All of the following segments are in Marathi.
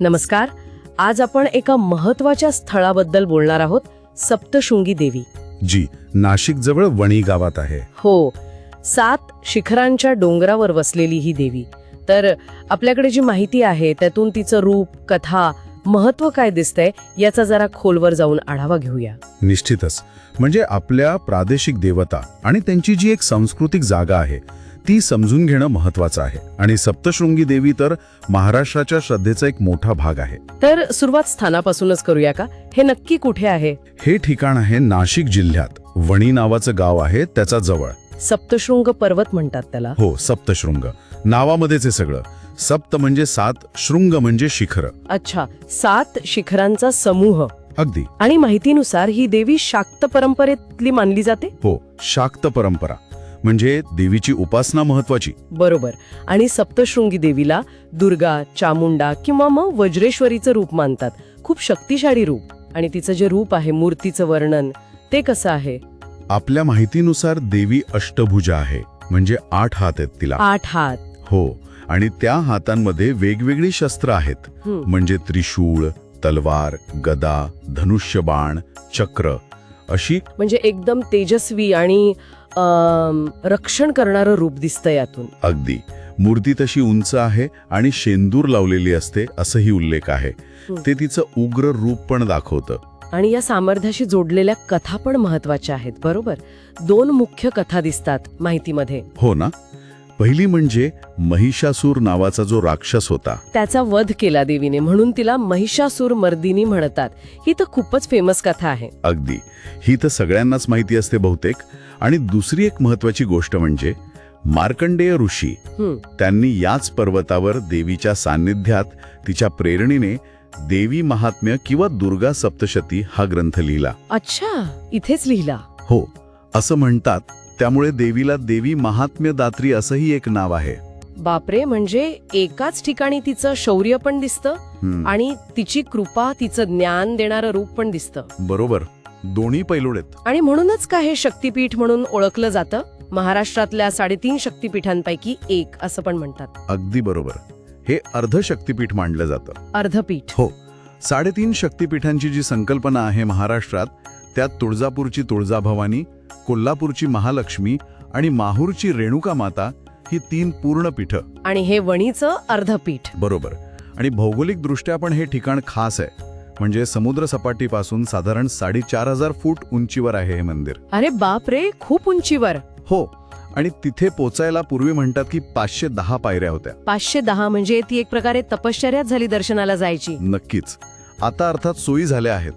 नमस्कार. आज आपण एका महत्त्वाच्या स्थळाबद्दल बोलणार आहोत सप्तशृंगी देवी. जी नाशिक जवळ वणी गावात आहे. हो सात शिखरांच्या डोंगरावर वसलेली ही देवी. तर आपल्याकडे जी माहिती आहे त्यातून तिचं रूप कथा महत्त्व काय दिसतंय याचा जरा खोलवर जाऊन आढावा घेऊया. निश्चितच. म्हणजे आपल्या प्रादेशिक देवता आणि त्यांची जी एक सांस्कृतिक जागा आहे ती समजून घेणं महत्वाचं आहे. आणि सप्तशृंगी देवी तर महाराष्ट्राच्या श्रद्धेचा एक मोठा भाग आहे. तर सुरुवात स्थानापासूनच करूया का? हे नक्की कुठे आहे? हे ठिकाण आहे नाशिक जिल्ह्यात. वणी नावाचं गाव आहे त्याचा जवळ. सप्तशृंग पर्वत म्हणतात त्याला. हो सप्तशृंग. नावामध्येच आहे सगळं. सप्त म्हणजे सात शृंग म्हणजे शिखर. अच्छा सात शिखरांचा समूह. अगदी. आणि माहितीनुसार ही देवी शाक्त परंपरेतली मानली जाते? हो शाक्त परंपरा. म्हणजे देवीची उपासना महत्वाची. बरोबर. आणि सप्तशृंगी देवीला दुर्गा चामुंडा किंवा मग वज्रेश्वरीचं रूप मानतात. खूप शक्तिशाली रूप. आणि तिचं जे रूप आहे मूर्तीचं वर्णन ते कसं आहे? आपल्या माहितीनुसार देवी अष्टभुजा आहे. म्हणजे आठ हात आहेत तिला. आठ हात. हो. आणि त्या हातांमध्ये वेगवेगळी शस्त्र आहेत. म्हणजे त्रिशूळ तलवार गदा धनुष्यबाण चक्र अशी म्हणजे एकदम तेजस्वी आणि अम, रक्षण करणारं रूप दिसतं यातून. अगदी. मूर्ती तशी उंच आहे आणि शेंदूर लावलेली असते असंही उल्लेख आहे. हं. ते तिचं उग्र रूप पण दाखवतं. आणि या सामर्थ्याशी जोडलेल्या कथा पण महत्त्वाच्या आहेत बरोबर? दोन मुख्य कथा दिसतात माहितीमध्ये. हो ना? पहिली म्हणजे महिषासूर नावाचा जो राक्षस होता. त्याचा वध केला देवीने म्हणून तिला महिषासूर मर्दिनी म्हणतात. ही तर खूपच फेमस कथा आहे. अगदी. ही तर सगळ्यांनाच माहिती असते बहुतेक. आणि दुसरी एक महत्वाची गोष्ट म्हणजे मार्कंडेय ऋषी त्यांनी याच पर्वतावर देवीच्या सान्निध्यात तिच्या प्रेरणेने देवी महात्म्य किंवा दुर्गा सप्तशती हा ग्रंथ लिहिला. अच्छा इथेच लिहिला. हो असं म्हणतात त्यामुळे देवीला देवी महात्म्य दात्री असंही एक नाव आहे. बापरे म्हणजे एकाच ठिकाणी तिचं शौर्य पण दिसतं आणि तिची कृपा तिचं ज्ञान देणारं रूप पण दिसतं. बरोबर. दोन्ही पैलुडेत आणि म्हणूनच का हे शक्तीपीठ म्हणून ओळखलं जातं? महाराष्ट्रातल्या साडेतीन शक्तीपीठांपैकी एक असं पण म्हणतात. अगदी बरोबर. हे अर्ध शक्तिपीठ मानलं जातं. अर्धपीठ. हो. साडेतीन शक्तिपीठांची जी संकल्पना आहे महाराष्ट्रात त्यात तुळजापूरची तुळजाभवानी कोल्हापूरची महालक्ष्मी आणि माहूरची रेणुका माता ही तीन पूर्ण पीठं. आणि हे वणीचं अर्धपीठ. बरोबर. आणि भौगोलिकदृष्ट्या पण हे ठिकाण खास आहे. म्हणजे समुद्र सपाटीपासून साधारण साडेचार हजार फूट उंचीवर आहे हे मंदिर. अरे बापरे खूप उंचीवर. हो. आणि तिथे पोचायला पूर्वी म्हणतात की पाचशे दहा पायऱ्या होत्या. पाचशे दहा म्हणजे ती एक प्रकारे तपश्चर्याच झाली दर्शनाला जायची. नक्कीच. आता अर्थात सोयी झाल्या आहेत.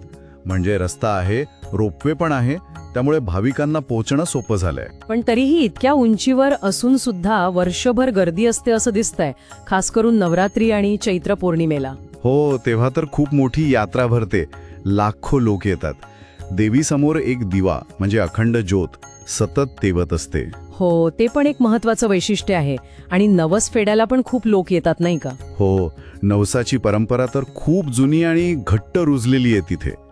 म्हणजे रस्ता आहे रोपवे पण आहे त्यामुळे भाविकांना पोहोचणं सोपं झालंय. पण तरीही इतक्या उंचीवर असून सुद्धा वर्षभर गर्दी असते असं दिसतंय खास करून नवरात्री आणि चैत्र पौर्णिमेला. हो तेव्हा तर खूप मोठी यात्रा भरते. लाखो लोक येतात. देवीसमोर एक दिवा म्हणजे अखंड ज्योत सतत तेवत असते. हो ते पण एक महत्वाचं वैशिष्ट्य आहे. आणि नवस फेडायला पण खूप लोक येतात नाही का? हो नवसाची परंपरा तर खूप जुनी आणि घट्ट रुजलेली आहे तिथे.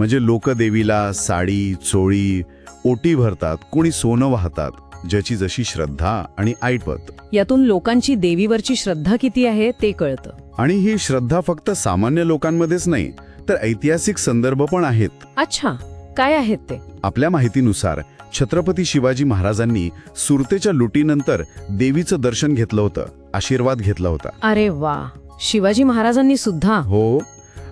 म्हणजे लोक देवीला साडी चोळी ओटी भरतात कोणी सोनं वाहतात ज्याची जशी श्रद्धा आणि ऐपत यातून लोकांची देवीवरची श्रद्धा किती आहे ते कळतं. आणि ही श्रद्धा फक्त सामान्य लोकांमध्येच नाही तर ऐतिहासिक संदर्भ पण आहेत. अच्छा काय आहेत ते? आपल्या माहितीनुसार छत्रपती शिवाजी महाराजांनी सुरतेच्या लुटीनंतर देवीचं दर्शन घेतलं होतं आशीर्वाद घेतला होता. अरे वा शिवाजी महाराजांनी सुद्धा? हो.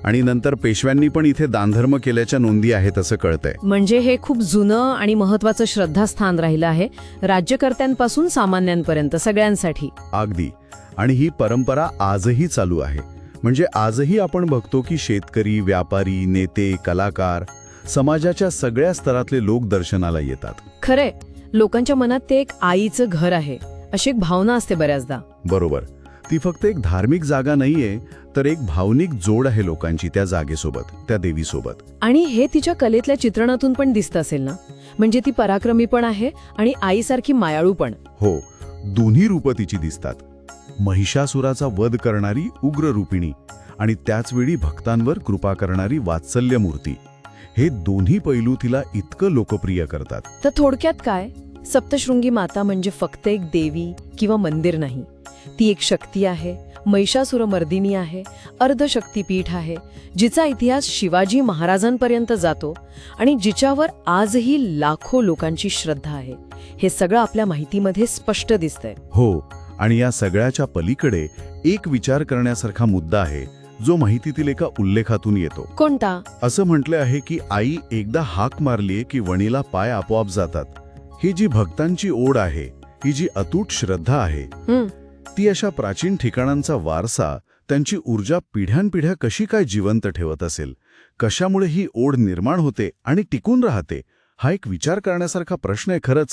आणि नंतर पेशव्यांनी पण इथे दानधर्म केल्याच्या नोंदी आहेत असं कळतंय. म्हणजे हे खूप जुनं आणि महत्वाचं श्रद्धास्थान राहिलं आहे राज्यकर्त्यांपासून सामान्यांपर्यंत सगळ्यांसाठी. अगदी. आणि ही परंपरा आजही चालू आहे. म्हणजे आजही आपण बघतो की शेतकरी व्यापारी नेते कलाकार समाजाच्या सगळ्या स्तरातले लोक दर्शनाला येतात. खरंय. लोकांच्या मनात ते एक आईचं घर आहे. अशी एक भावना असते बऱ्याचदा. बरोबर. ती फक्त एक धार्मिक जागा नाहीये तर एक भावनिक जोड आहे लोकांची त्या जागेसोबत त्या देवीसोबत. आणि हे तिच्या कलेतल्या चित्रणातून पण दिसत असेल ना? म्हणजे ती पराक्रमी पण आहे आणि आईसारखी मायाळू पण. हो दोन्ही रूपं तिची दिसतात. महिषासुराचा वध करणारी उग्र रूपिणी आणि त्याचवेळी भक्तांवर कृपा करणारी वात्सल्य मूर्ती हे दोन्ही पैलू तिला इतकं लोकप्रिय करतात. तर थोडक्यात काय? सप्तशृंगी माता म्हणजे फक्त एक देवी किंवा मंदिर नाही. ती एक शक्ती आहे महिषासुरमर्दिनी आहे अर्धशक्तीपीठ आहे जिचा इतिहास शिवाजी महाराजांपर्यंत जातो आणि जिच्यावर आजही लाखो लोकांची श्रद्धा आहे. हे सगळं आपल्या माहितीमध्ये स्पष्ट दिसतंय. हो आणि या सगळ्याच्या पलीकडे एक विचार करण्यासारखा मुद्दा आहे जो माहितीतील एका उल्लेखातून येतो. कोणता? असं म्हटले आहे की आई एकदा हाक मारलीये की वणीला पाय आपोआप जातात. ही जी भक्तांची ओढ आहे ही जी अतूट श्रद्धा आहे ती अशा प्राचीन ठिकाणांचा वारसा त्यांची ऊर्जा पिढ्यानपिढ्या कशी काय जिवंत ठेवत असेल कशामुळे ही ओढ निर्माण होते आणि टिकून राहते हा एक विचार करण्यासारखा प्रश्न आहे खरंच.